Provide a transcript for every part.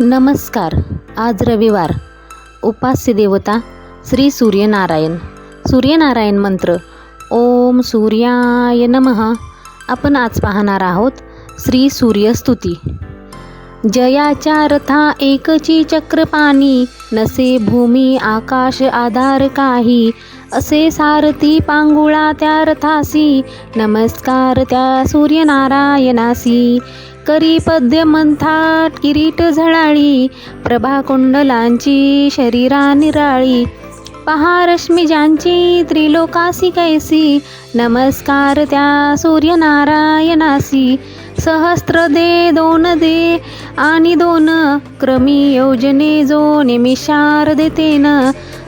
नमस्कार. आज रविवार. उपास्य देवता श्री सूर्यनारायण. सूर्यनारायण मंत्र ओम सूर्याय नमः. आपण आज पाहणार आहोत श्री सूर्यस्तुती. जयाच्या रथा एकची चक्रपाणी नसे भूमी आकाश आधार काही असे सारथी पांगुळा त्या रथासी नमस्कार त्या सूर्यनारायणासी. करी पद्य मंथाट किरीट झळाळी प्रभा कुंडलांची शरीरा निराळी. पहा रश्मी ज्यांची त्रिलोकासी कैसी नमस्कार त्या सूर्यनारायणासी. सहस्त्र दे दोन दे आणि दोन क्रमी योजने जो निमिषार देतेन.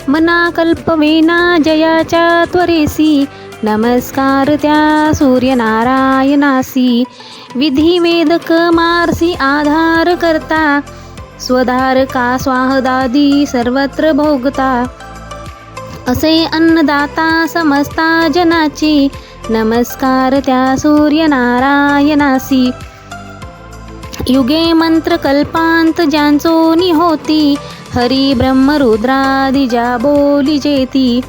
मना कल्पवेना जयाच्या त्वरेसी नमस्कार त्या सूर्यनारायणासी. विधी वेदक मारसी आधार करता स्वधारका स्वाहदादी सर्वत्र भोगता। असे अन्नदाता समस्ता जनाची नमस्कार त्या सूर्यनारायणासी। युगे मंत्र कल्पांत ज्यांचो निहोती हरी ब्रह्म रुद्रादिजा बोली जेती।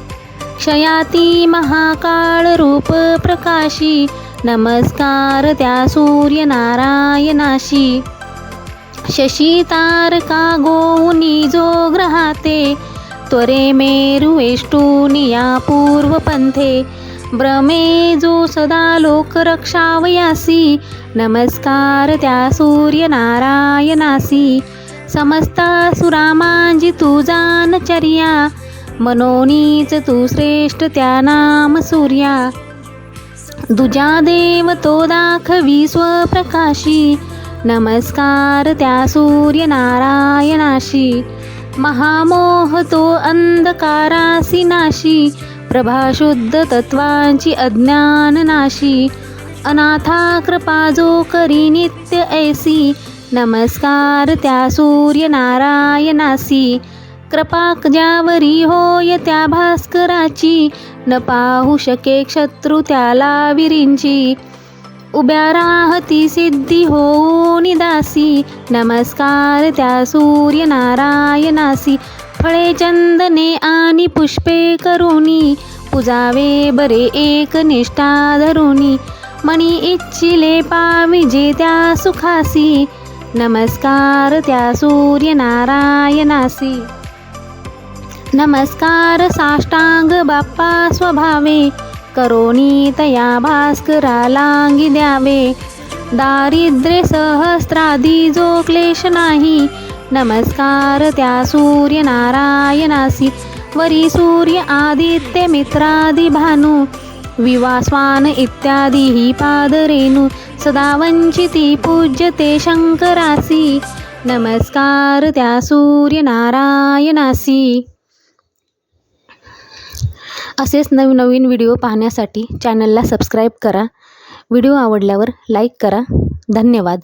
क्षयाती महाकाळ रूप प्रकाशी नमस्कार त्या सूर्यनारायणाशी. शशी तारका गोनी जो ग्रहाते? त्वरे मेरुवेष्टूनिया पूर्वपंथे. भ्रमे जो सदा लोक रक्षावयासी नमस्कार त्या सूर्यनारायणासी समस्ता सुरामांजी तू जानचर्या. मनोनीच तू श्रेष्ठ त्या नाम सूर्या. दुजा देव तो दाखवी स्वप्रकाशी. नमस्कार त्या सूर्यनारायणाशी. महामोह तो अंधकारासी नाशी. प्रभाशुद्ध तत्वांची अज्ञान नाशी. अनाथा कृपा जो करी नित्य ऐसी. नमस्कार त्या सूर्यनारायणासी कृपाक ज्यावरी होय त्या भास्कराची. न पाहू शके शत्रू त्याला विरींची. उभ्या राहती सिद्धी हो निदासी नमस्कार त्या सूर्यनारायणासी. फळे चंदने आणि पुष्पे करुणी. पुजावे बरे एक निष्ठा धरुणी. मणी इच्छिले पाविजे त्या सुखासी. नमस्कार त्या सूर्यनारायणासी. नमस्कार साष्टांग बाप्पा स्वभावे. करोनी तया भास्करा लांगी द्यावे. दारिद्र्य सहस्त्रादी जो क्लेश नाही. नमस्कार त्या सूर्यनारायणासी. वरी सूर्य आदित्य मित्रादी भानू. विवास्वान इत्यादी ही पादरेणु. सदा वंचिती पूज्यते शंकरासी. नमस्कार त्या सूर्यनारायणासी. असेच नवीन नवीन व्हिडिओ पाहण्यासाठी चॅनलला सबस्क्राईब करा. व्हिडिओ आवडल्यावर लाईक करा. धन्यवाद.